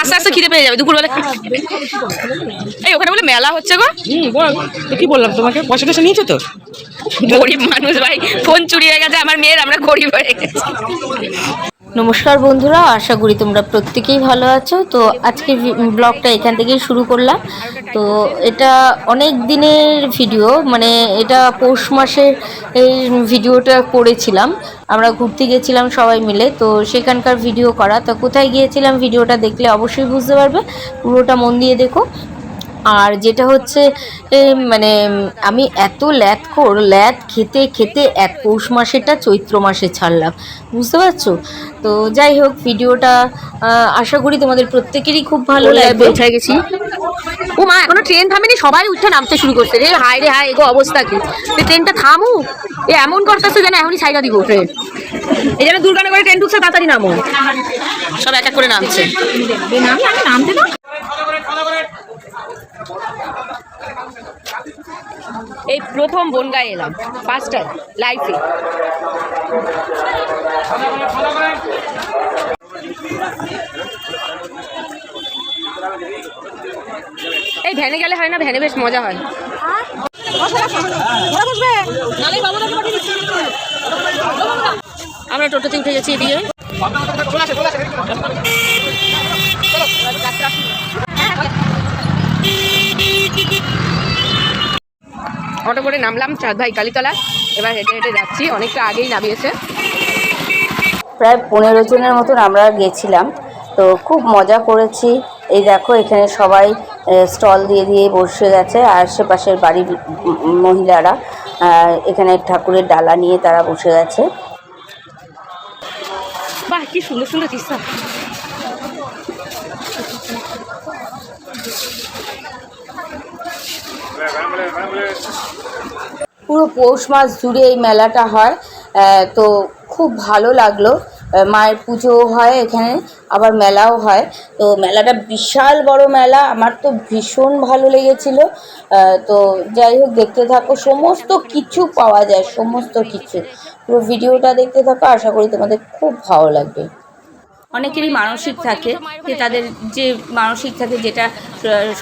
আস্তে আস্তে খিদে পেয়ে যাবে দুপুরবেলা এই ওখানে বলে মেলা হচ্ছে গো। কি বললাম তোমাকে? পয়সা টয়সা নিয়েছো তো? গরিব মানুষ ভাই ফোন চুরি হয়ে গেছে আমার মেয়ের আমরা গরিব হয়ে গেছি। নমস্কার বন্ধুরা, আশা করি তোমরা প্রত্যেকেই ভালো আছো। তো আজকে ব্লগটা এখান থেকেই শুরু করলাম। তো এটা অনেক দিনের ভিডিও মানে এটা পৌষ মাসের এই ভিডিওটা করেছিলাম। আমরা ঘুরতে গেছিলাম সবাই মিলে, তো সেখানকার ভিডিও করা। তো কোথায় গিয়েছিলাম ভিডিওটা দেখলে অবশ্যই বুঝতে পারবে। পুরোটা মন দিয়ে দেখো। আর যেটা হচ্ছে এ, মানে আমি এত ল্যাদ কর ল্যাদ খেতে খেতে এক পৌষ মাসেটা চৈত্র মাসে ছাড়লাম বুঝতে পারছ? তো যাই হোক ভিডিওটা আশা করি তোমাদের প্রত্যেকেরই খুব ভালো লাগবে। উঠে গেছি। ও মা এখনও ট্রেন থামেনি সবাই উঠে নামতে শুরু করছে। রে হাই রে হাই এগো অবস্থা কি? ট্রেনটা থামু এ এমন করতেছে যেন এখনই সাইডা দিব ট্রেন এই যেন দুর্গানগরে ট্রেন ঢুকছে তাড়াতাড়ি নামো। সব এক এক করে নামছে। নামতে এই প্রথম বনগায় এলাম ফার্স্ট লাইফে এই ভ্যানে গেলে হয় না, ভ্যানে বেশ মজা হয়। আমরা টোটোতে উঠে গেছি এদিকে। অটো করে নামলাম চাঁদ ভাই কালীতলা এবার হেঁটে হেঁটে যাচ্ছি অনেকটা আগেই নামিয়েছে। প্রায় পনেরো জনের মতন আমরা গেছিলাম তো খুব মজা করেছি। এই দেখো এখানে সবাই স্টল দিয়ে দিয়ে বসে গেছে আর আশেপাশের বাড়ির মহিলারা এখানে ঠাকুরের ডালা নিয়ে তারা বসে গেছে। বাহ কি সুন্দর সুন্দর কিস্তা পুরো পৌষ মাস জুড়ে এই মেলাটা হয় তো খুব ভালো লাগল। মায়ের পুজোও হয় এখানে, আবার মেলাও হয়। তো মেলাটা বিশাল বড় মেলা, আমার তো ভীষণ ভালো লেগেছিল। তো যাই হোক, দেখতে থাকো, সমস্ত কিছু পাওয়া যায়, সমস্ত কিছু। পুরো ভিডিওটা দেখতে থাকো, আশা করি তোমাদের খুব ভালো লাগবে। অনেকেরই মানসিক থাকে যে তাদের যে মানসিক থাকে যেটা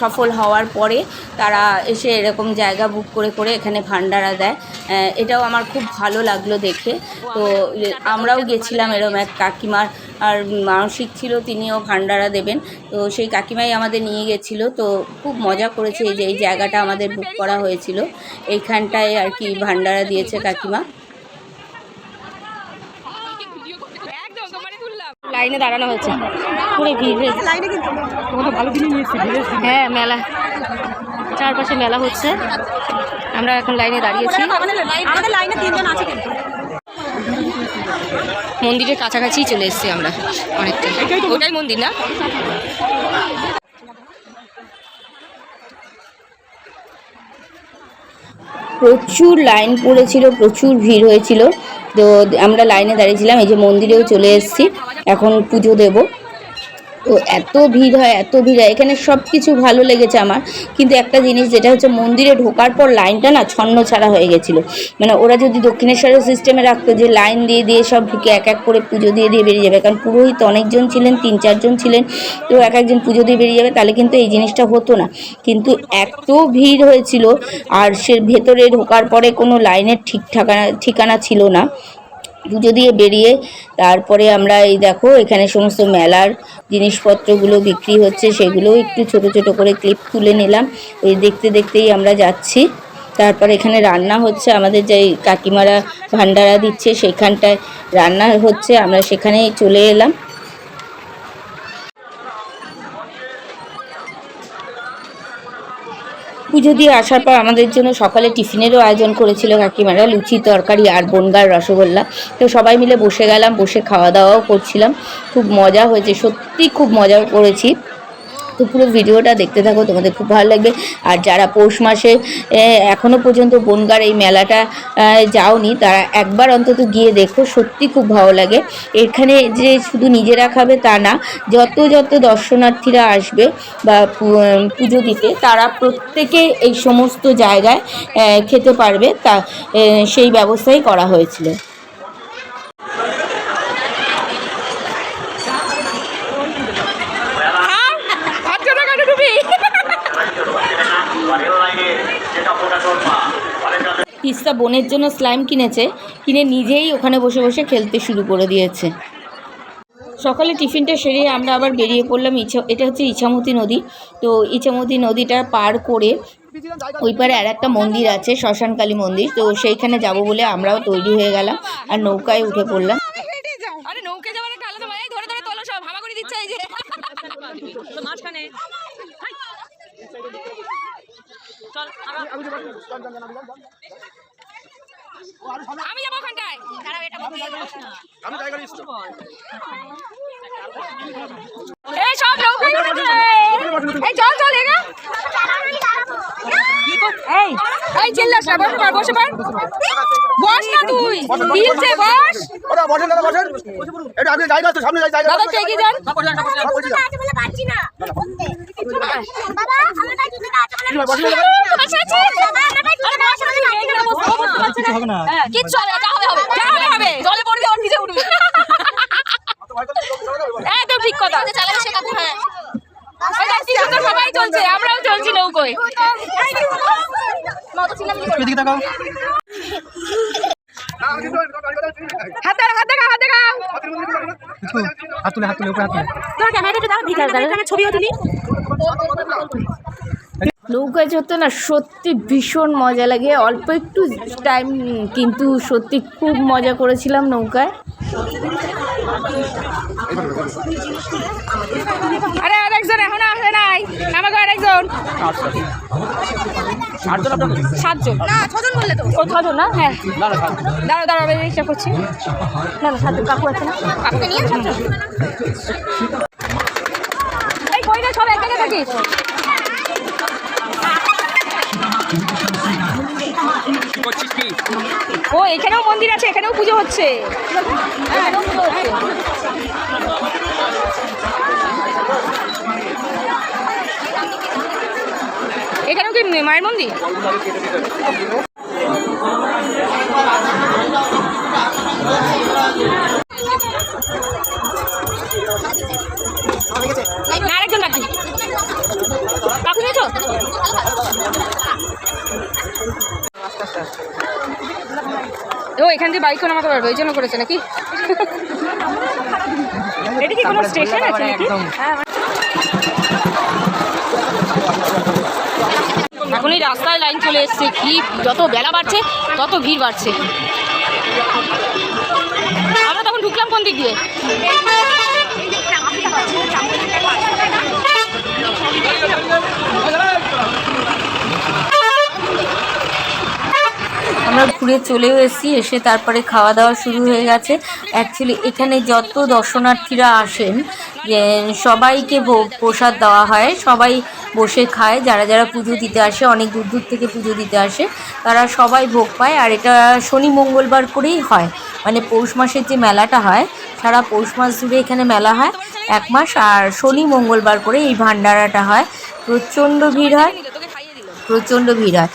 সফল হওয়ার পরে তারা এসে এরকম জায়গা বুক করে করে এখানে ভান্ডারা দেয়। এটাও আমার খুব ভালো লাগল দেখে। তো আমরাও গেছিলাম এরকম এক কাকিমার, আর মানসিক ছিল তিনিও ভান্ডারা দেবেন। তো সেই কাকিমাই আমাদের নিয়ে গেছিল। তো খুব মজা করেছে এই যে, এই জায়গাটা আমাদের বুক করা হয়েছিল। এইখানটায় আর কি ভান্ডারা দিয়েছে কাকিমা। লাইনে দাঁড়ানো হয়েছে। পুরো ভিড়। হ্যাঁ মেলা। চারপাশে মেলা হচ্ছে। আমরা এখন লাইনে দাঁড়িয়েছি। মন্দিরের কাছাকাছি চলে এসেছি আমরা অনেকটা ওটাই মন্দির না? প্রচুর লাইন পড়েছিল প্রচুর ভিড় হয়েছিল। তো আমরা লাইনে দাঁড়িয়েছিলাম এই যে মন্দিরেও চলে এসেছি। এখন পুজো দেব। তো এত ভিড় হয়, এত ভিড় হয়। এখানে সব কিছু ভালো লেগেছে আমার। কিন্তু একটা জিনিস যেটা হচ্ছে, মন্দিরে ঢোকার পর লাইনটা না ছন্ন ছাড়া হয়ে গেছিল। মানে ওরা যদি দক্ষিণেশ্বরের সিস্টেমে রাখতো যে লাইন দিয়ে দিয়ে সব ঢুকে এক এক করে পুজো দিয়ে দিয়ে বেরিয়ে যাবে। কারণ পুরোহিত অনেকজন ছিলেন, তিন চারজন ছিলেন। তো এক একজন পুজো দিয়ে বেরিয়ে যাবে, তাহলে কিন্তু এই জিনিসটা হতো না। কিন্তু এত ভিড় হয়েছিল, আর সে ভেতরে ঢোকার পরে কোনো লাইনের ঠিক ঠিকানা ঠিকানা ছিল না। পুজো দিয়ে বেরিয়ে তারপরে আমরা এই দেখো, এখানে সমস্ত মেলার জিনিসপত্রগুলো বিক্রি হচ্ছে, সেগুলো একটু ছোট ছোট করে ক্লিপ তুলে নিলাম। এই দেখতে দেখতেই আমরা যাচ্ছি। তারপর এখানে রান্না হচ্ছে, আমাদের যে কাকিমারা ভান্ডারা দিচ্ছে, সেখানটায় রান্না হচ্ছে, আমরা সেখানেই চলে এলাম। পুজো দিয়ে আসার পর আমাদের জন্য সকালে টিফিনেরও আয়োজন করেছিল কাকিমারা, লুচি, তরকারি আর বনগার রসগোল্লা। তো সবাই মিলে বসে গেলাম, বসে খাওয়া দাওয়াও করছিলাম। খুব মজা হয়েছে, সত্যি খুব মজা করেছি। তো পুরো ভিডিওটা দেখতে থাকো, তোমাদের খুব ভালো লাগবে। আর যারা পৌষ মাসে এখনও পর্যন্ত বনগার এই মেলাটা যাওনি, তারা একবার অন্তত গিয়ে দেখো, সত্যি খুব ভালো লাগে। এখানে যে শুধু নিজেরা খাবে তা না, যত যত দর্শনার্থীরা আসবে বা পুজো দিতে, তারা প্রত্যেকে এই সমস্ত জায়গায় খেতে পারবে, তা সেই ব্যবস্থাই করা হয়েছিল। তিস্তা বোনের জন্য স্লাইম কিনেছে কিনে নিজেই ওখানে বসে বসে খেলতে শুরু করে দিয়েছে। সকালে টিফিনটা সেরে আমরা আবার বেরিয়ে পড়লাম ইছা এটা হচ্ছে ইছামতি নদী। তো ইছামতি নদীটা পার করে ওই পারে আর একটা মন্দির আছে শ্মশানকালী মন্দির। তো সেইখানে যাব বলে আমরাও তৈরি হয়ে গেলাম আর নৌকায় উঠে পড়লাম। আরে নৌকে যাওয়ার একটা আলাদা মজাই ধরে ধরে তোলো সব হামাগুড়ি দিচ্ছে এই যে। মাঝখানে। চল আমি যাব ওখানটায়। দাঁড়াও এটা এই সব নৌকায় এই চল চল এগা। এই এই চিল্লাস না বসে পার বসে পার বস না তুই। কি বস। ওরা বসেন দাদা বসেন। এটা আপনি জায়গা আছে সামনে জায়গা দাদা একটু এগিয়ে যান কিচ্ছু হবে না, যা হবে হবে। যা হবে হবে। জলে পড়বি আবার নিচে উঠবি। একদম ঠিক কথা। ওই দেখ, কি সবাই চলছে, আমরাও চলছি নৌকোয়। হাত দাও, হাত দেখাও, হাত দেখাও। হাত তুলে হাত তুলে উপরে হাত তুলে তোর ক্যামেরাটা দাও, আমি ছবিও তুলি। নৌকায় চড়তে না সত্যি ভীষণ মজা লাগে। অল্প একটু টাইম কিন্তু সত্যি খুব মজা করেছিলাম নৌকায়। আরে আরেকজন এখনও আসে নাই। আমাকে আরেকজন। সাতজন। না ছজন বললে তো। ও ছজন না? হ্যাঁ। দাঁড়া দাঁড়া আমি চেষ্টা করছি। না না সাতজন। কাকু আছে না? কাকুকে নিয়ে সাতজন ও এখানেও মন্দির আছে এখানেও পুজো হচ্ছে। এখানেও কি মায়ের মন্দির? দিয়ে বাইকও নামাতে পারবে ওই জন্য করেছে নাকি? এটা কি কোনো স্টেশন আছে নাকি? হ্যাঁ, এখন এই রাস্তায় লাইন চলে এসছে কি যত বেলা বাড়ছে তত ভিড় বাড়ছে। আমরা তখন ঢুকলাম কোন দিক দিয়ে? আমরা ঘুরে চলেও এসেছি, এসে তারপরে খাওয়া দাওয়া শুরু হয়ে গেছে। অ্যাকচুয়ালি এখানে যত দর্শনার্থীরা আসেন সবাইকে ভোগ প্রসাদ দেওয়া হয়, সবাই বসে খায়। যারা যারা পুজো দিতে আসে, অনেক দূর দূর থেকে পুজো দিতে আসে, তারা সবাই ভোগ পায়। আর এটা শনি মঙ্গলবার করেই হয়। মানে পৌষ মাসের যে মেলাটা হয়, সারা পৌষ মাস জুড়ে এখানে মেলা হয়, এক মাস। আর শনি মঙ্গলবার করে এই ভান্ডারাটা হয়। প্রচণ্ড ভিড় হয়। প্রচণ্ড ভিড় হয়।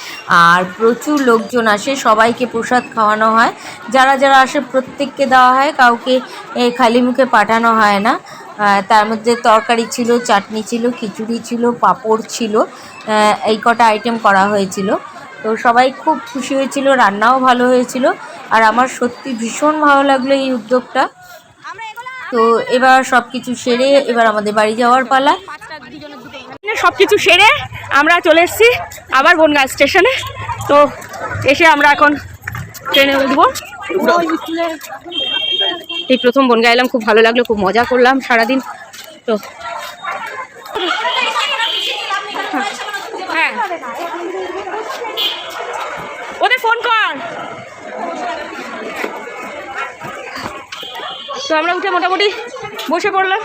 আর প্রচুর লোকজন আসে, সবাইকে প্রসাদ খাওয়ানো হয়। যারা যারা আসে প্রত্যেককে দেওয়া হয়, কাউকে খালি মুখে পাঠানো হয় না। তার মধ্যে তরকারি ছিল, চাটনি ছিল, খিচুড়ি ছিল, পাঁপড় ছিল এই কটা আইটেম করা হয়েছিল। তো সবাই খুব খুশি হয়েছিল, রান্নাও ভালো হয়েছিল। আর আমার সত্যি ভীষণ ভালো লাগল এই উদ্যোগটা। তো এবার সব কিছু সেরে এবার আমাদের বাড়ি যাওয়ার পালা। সব কিছু সেরে আমরা চলে এসেছি আবার বনগাঁ স্টেশনে। তো এসে আমরা এখন ট্রেনে উঠবো। এই প্রথম বনগাঁ এলাম, খুব ভালো লাগল, খুব মজা করলাম সারাদিন। তো হ্যাঁ। ওদের ফোন কর। তো আমরা উঠে মোটামুটি বসে পড়লাম।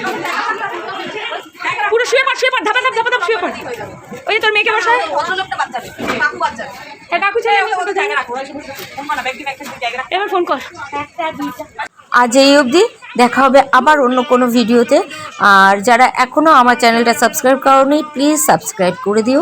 তোর মেয়েকে বসায়? এবার ফোন কর। আজ এই অবধি দেখা হবে আবার অন্য কোনো ভিডিওতে। আর যারা এখনও আমার চ্যানেলটা সাবস্ক্রাইব করনি প্লিজ সাবস্ক্রাইব করে দিও।